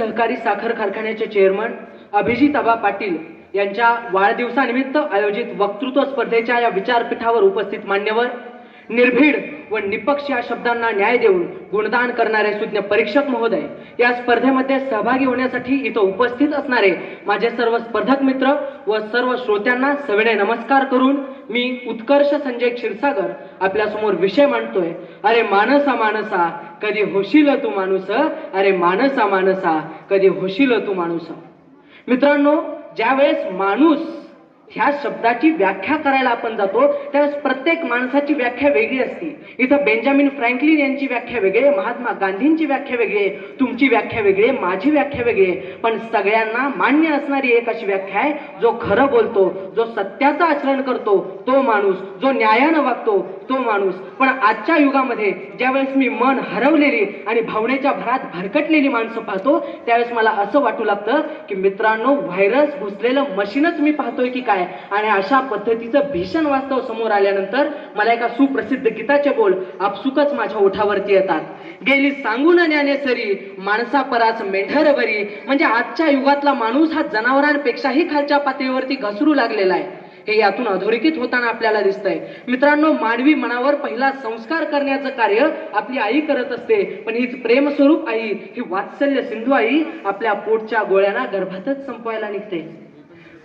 सहकारी साखर कारखान्याचे चेअरमन अभिजित आबा पाटील यांच्या वाढदिवसानिमित्त आयोजित वक्तृत्व स्पर्धेच्या या विचारपीठावर उपस्थित मान्यवर निर्भीड व निपक्ष या शब्दांना न्याय देऊन गुणदान करणारे सुज्ञ परीक्षक महोदय या स्पर्धेमध्ये सहभागी होण्यासाठी इथं उपस्थित असणारे माझे सर्व स्पर्धक मित्र व सर्व श्रोत्यांना सविनय नमस्कार करून मी उत्कर्ष संजय क्षीरसागर आपल्यासमोर विषय मांडतोय. अरे मानसा मानसा कधी होशील तू माणूस? अरे माणसा माणसा कधी होशील तू माणूस? मित्रांनो ज्यावेळेस माणूस ह्या शब्दाची व्याख्या करायला आपण जातो त्यावेळेस प्रत्येक माणसाची व्याख्या वेगळी असते. इथं बेंजामिन फ्रँकलिन यांची व्याख्या वेगळी आहे महात्मा गांधींची व्याख्या वेगळी आहे तुमची व्याख्या वेगळी आहे माझी व्याख्या वेगळी आहे. पण सगळ्यांना मान्य असणारी एक अशी व्याख्या आहे जो खरं बोलतो जो सत्याचं आचरण करतो तो माणूस जो न्यायानं वागतो तो माणूस. पण आजच्या युगामध्ये ज्यावेळेस मी मन हरवलेली आणि भावनेच्या भरात भरकटलेली माणसं पाहतो त्यावेळेस मला असं वाटू लागतं की मित्रांनो व्हायरस घुसलेलं मशीनच मी पाहतोय की काय? आणि अशा पद्धतीचं भीषण वास्तव समोर आल्यानंतर मला एका सुप्रसिद्ध गीताचे बोल आपसुकच माझ्या ओठावरती येतात. गेली सांगून ज्ञानेसरी माणसा पराच मेंढरवरी म्हणजे आजच्या युगातला माणूस हा जनावरांपेक्षाही खालच्या पातळीवरती घसरू लागलेला आहे. हे यातून अधोरेखित होताना आपल्याला दिसतंय. मित्रांनो मानवी मनावर पहिला संस्कार करण्याचं कार्य आपली आई करत असते. पण हीच प्रेमस्वरूप आई ही वात्सल्य सिंधू आई आपल्या पोटच्या गोळ्यांना गर्भातच संपवायला निघते.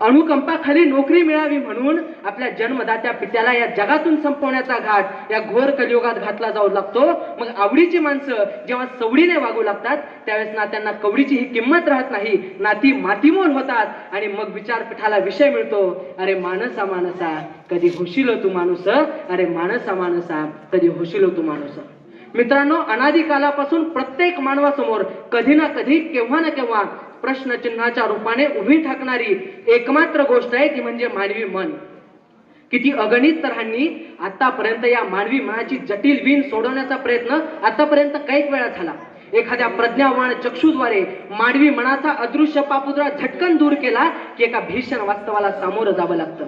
अणुकंपाखाली नोकरी मिळावी म्हणून आपल्या जन्मदात्या पित्याला या जगातून संपवण्याचा घाट या घोर कलियुगात घातला जाऊ लागतो. मग आवडीची माणसं जेव्हा सवडीने वागू लागतात त्यावेळेस ना त्यांना कवडीची ही किंमत राहत नाही. ना ती मातीमोल होतात आणि मग विचारपीठाला विषय मिळतो. अरे माणसा माणसा कधी होशील तू माणूस? अरे माणसा माणसा कधी होशील तू माणूस? मित्रांनो अनादिकालापासून प्रत्येक मानवासमोर कधी ना कधी केव्हा ना केव्हा प्रश्नचिन्हाच्या रूपाने उभी ठाकणारी एकमात्र गोष्ट आहे ती म्हणजे मानवी मन. किती अगणित तऱ्हांनी आतापर्यंत या मानवी मनाची जटिल विण सोडवण्याचा प्रयत्न आतापर्यंत कैक वेळा झाला. एखाद्या प्रज्ञावान चक्षुद्वारे मानवी मनाचा अदृश्य पापुद्रा झटकन दूर केला की एका भीषण वास्तवाला सामोरं जावं लागतं.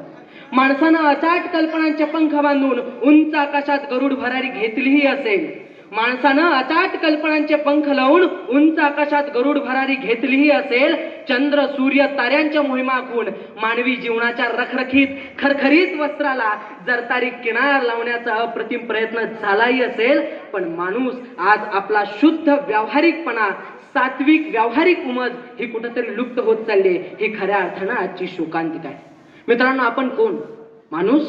माणसानं अचाट कल्पनांचे पंख बांधून उंच आकाशात गरुड भरारी घेतलीही असेल. माणसानं अचाट कल्पनांचे पंख लावून उंच आकाशात गरुड भरारी घेतलीही असेल चंद्र सूर्य ताऱ्यांच्या मोहिमा आखून मानवी जीवनाच्या रखरखीत खरखरीत वस्त्राला जरतारी किनार लावण्याचा अप्रतिम प्रयत्न झालाही असेल पण माणूस आज आपला शुद्ध व्यावहारिकपणा सात्विक व्यावहारिक उमज ही कुठंतरी लुप्त होत चालली ही खऱ्या अर्थानं आजची शोकांतिका आहे. मित्रांनो आपण कोण? माणूस?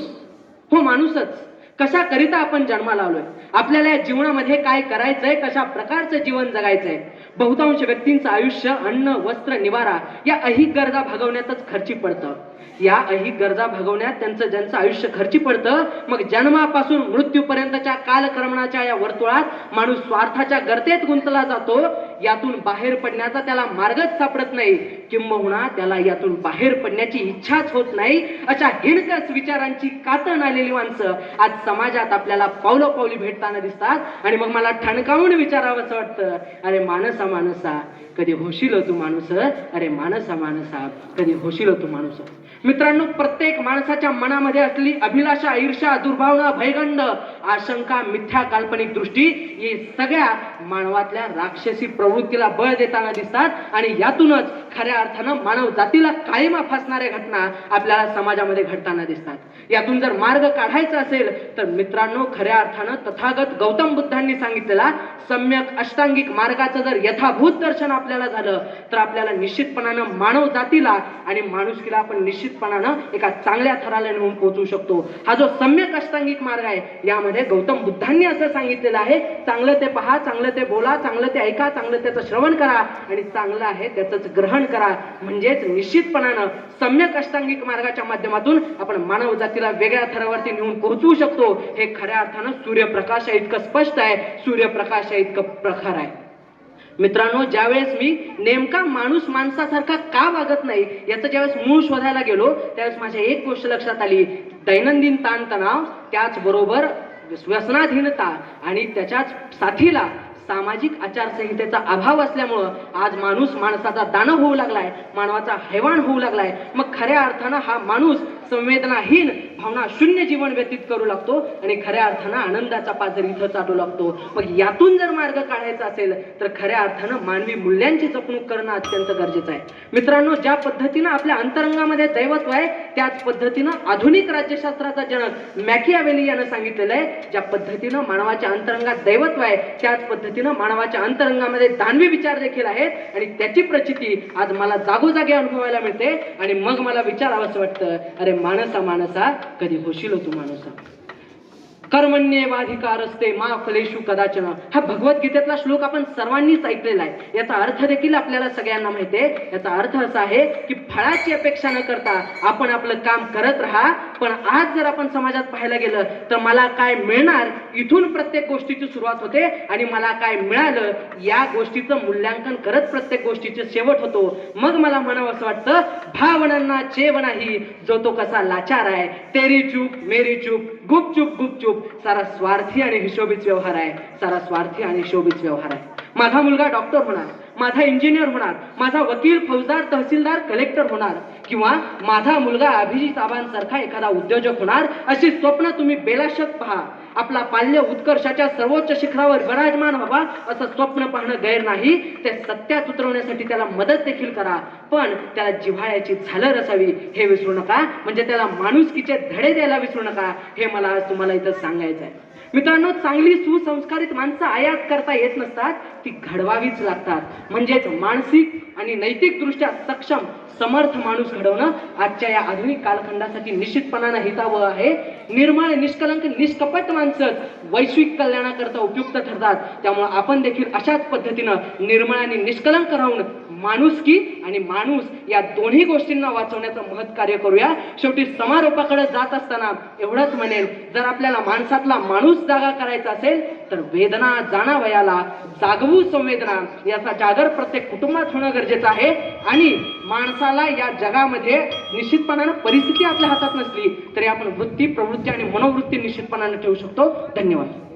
हो माणूसच. कशाकरिता आपण जन्माला आलोय आपल्याला या जीवनामध्ये काय करायचंय? कशा प्रकारचं जीवन जगायचंय? बहुतांश व्यक्तींचं आयुष्य अन्न वस्त्र निवारा या अहिक गरजा भागवण्यातच खर्ची पडतं. या अहिक गरजा भागवण्यात त्यांचं ज्यांचं आयुष्य खर्ची पडतं मग जन्मापासून मृत्यूपर्यंतच्या कालक्रमणाच्या या वर्तुळात माणूस स्वार्थाच्या गर्तेत गुंतला जातो यातून बाहेर पडण्याचा त्याला मार्गच सापडत नाही. किंबहुना त्याला यातून बाहेर पडण्याची इच्छाच होत नाही अशा हिणकस विचारांची कातण आलेली माणसं आज समाजात आपल्याला पावलं पावली भेटताना दिसतात. आणि मग मला ठणकावून विचारावं असं वाटतं अरे माणसा माणसा कधी होशील तू माणूस? अरे माणसा माणसा कधी होशील तू माणूस? मित्रांनो प्रत्येक माणसाच्या मनामध्ये असलेली अभिलाषा ईर्षा दुर्भावना भयगंड आशंका मिथ्या काल्पनिक दृष्टी ही सगळ्या मानवातल्या राक्षसी प्रवृत्तीला बळ देताना दिसतात आणि यातूनच खऱ्या अर्थानं मानव जातीला कायमा फासणाऱ्या घटना आपल्याला समाजामध्ये घडताना दिसतात. यातून जर मार्ग काढायचा असेल तर मित्रांनो खऱ्या अर्थानं तथागत गौतम बुद्धांनी सांगितलेला सम्यक अष्टांगिक मार्गाचं जर यथाभूत दर्शन आपल्याला झालं तर आपल्याला निश्चितपणानं मानव जातीला आणि माणुसकीला आपण निश्चितपणानं एका चांगल्या थराला नेऊन पोहोचू शकतो. हा जो सम्यक अष्टांगिक मार्ग आहे यामध्ये गौतम बुद्धांनी असं सांगितलेलं आहे चांगलं ते पहा चांगलं ते बोला चांगलं ते ऐका चांगलं त्याचं श्रवण करा आणि चांगलं आहे त्याचंच ग्रहण करा. म्हणजेच निश्चितपणानं सम्यक अष्टांगिक मार्गाच्या माध्यमातून आपण मानव जातीला वेगळ्या थरावरती नेऊन पोहोचवू शकतो. हे खऱ्या अर्थानं सूर्यप्रकाश इतकं स्पष्ट आहे. सूर्यप्रकाश इतकं प्रखर आहे. मित्रांनो ज्यावेळेस मी नेमका माणूस माणसासारखा का वागत नाही याचं ज्यावेळेस मूळ शोधायला गेलो त्यावेळेस माझ्या एक गोष्ट लक्षात आली. दैनंदिन ताणतणाव त्याचबरोबर व्यसनाधीनता आणि त्याच्याच साथीला सामाजिक आचारसंहितेचा अभाव असल्यामुळं आज माणूस माणसाचा दानव होऊ लागलाय मानवाचा हैवाण होऊ लागलाय. मग खऱ्या अर्थानं हा माणूस संवेदनाहीन भावना शून्य जीवन व्यतीत करू लागतो आणि खऱ्या अर्थानं आनंदाचा पाजर इथं चाटू लागतो. मग यातून जर मार्ग काढायचा असेल तर खऱ्या अर्थानं मानवी मूल्यांची जपणूक करणं अत्यंत गरजेचं आहे. मित्रांनो ज्या पद्धतीनं आपल्या अंतरंगामध्ये दैवत्व आहे त्याच पद्धतीनं आधुनिक राज्यशास्त्राचा जनक मॅकियावेली यानं सांगितलेलं आहे ज्या पद्धतीनं मानवाच्या अंतरंगात दैवत्व आहे त्याच पद्धतीनं मानवाच्या अंतरंगामध्ये दानवी विचार देखील आहेत आणि त्याची प्रचिती आज मला जागोजागी अनुभवायला मिळते आणि मग मला विचारावंसं वाटतं अरे माणसा माणसा कधी होशील तू माणसा? कर्मण्येवाधिकार असते मा फलेशु कदाचन. हा भगवद्गीतेतला श्लोक आपण सर्वांनीच ऐकलेला आहे. याचा अर्थ देखील आपल्याला सगळ्यांना माहिती आहे. याचा अर्थ असा आहे की फळाची अपेक्षा न करता आपण आपलं काम करत राहा. पण आज जर आपण समाजात पाहायला गेलं तर मला काय मिळणार? इथून प्रत्येक गोष्टीची सुरुवात होते आणि मला काय मिळालं? या गोष्टीचं मूल्यांकन करत प्रत्येक गोष्टीचे शेवट होतो. मग मला म्हणावं असं वाटतं भावनांना चेव नाही जो तो कसा लाचार आहे. तेरी चूप मेरी चूप गुपचूप गुपचूप. सारा स्वार्थी आणि हिशोबीच व्यवहार आहे. सारा स्वार्थी आणि हिशोबीच व्यवहार आहे. माझा मुलगा डॉक्टर होणार. माझा इंजिनियर होणार. माझा वकील फौजदार तहसीलदार कलेक्टर होणार. किंवा माझा मुलगा अभिजित आबांसारखा एखादा उद्योजक होणार. अशी स्वप्न तुम्ही बेलाशक पहा. आपला पाल्य उत्कर्षाच्या सर्वोच्च शिखरावर विराजमान व्हावा असं स्वप्न पाहणं गैर नाही. ते सत्यात उतरवण्यासाठी त्याला मदत देखील करा. पण त्याला जिव्हाळ्याची झालर असावी हे विसरू नका. म्हणजे त्याला माणुसकीचे धडे द्यायला विसरू नका. हे मला आज तुम्हाला इथं सांगायचं आहे मित्रांनो चांगली सुसंस्कारित माणसं आयात करता येत नसतात. ती घडवावीच लागतात. म्हणजेच मानसिक आणि नैतिक दृष्ट्या सक्षम समर्थ माणूस घडवणं आजच्या या आधुनिक कालखंडासाठी निश्चितपणानं हितावं आहे. निर्मळ निष्कलंक निष्कपट माणसं वैश्विक कल्याणाकरता उपयुक्त ठरतात. त्यामुळे आपण देखील अशाच पद्धतीनं निर्मळ आणि निष्कलंक राहून माणुसकी आणि माणूस या दोन्ही गोष्टींना वाचवण्याचं महत् कार्य करूया. शेवटी समारोपाकडे जात असताना एवढंच म्हणेल जर आपल्याला माणसातला माणूस जागा करायचा असेल तर वेदना जाणावयाला जागवू संवेदना याचा जागर प्रत्येक कुटुंबात होणं गरजेचं आहे. आणि माणसाला या जगामध्ये निश्चितपणानं परिस्थिती आपल्या हातात नसली तरी आपण वृत्ती प्रवृत्ती आणि मनोवृत्ती निश्चितपणानं ठेवू शकतो. धन्यवाद.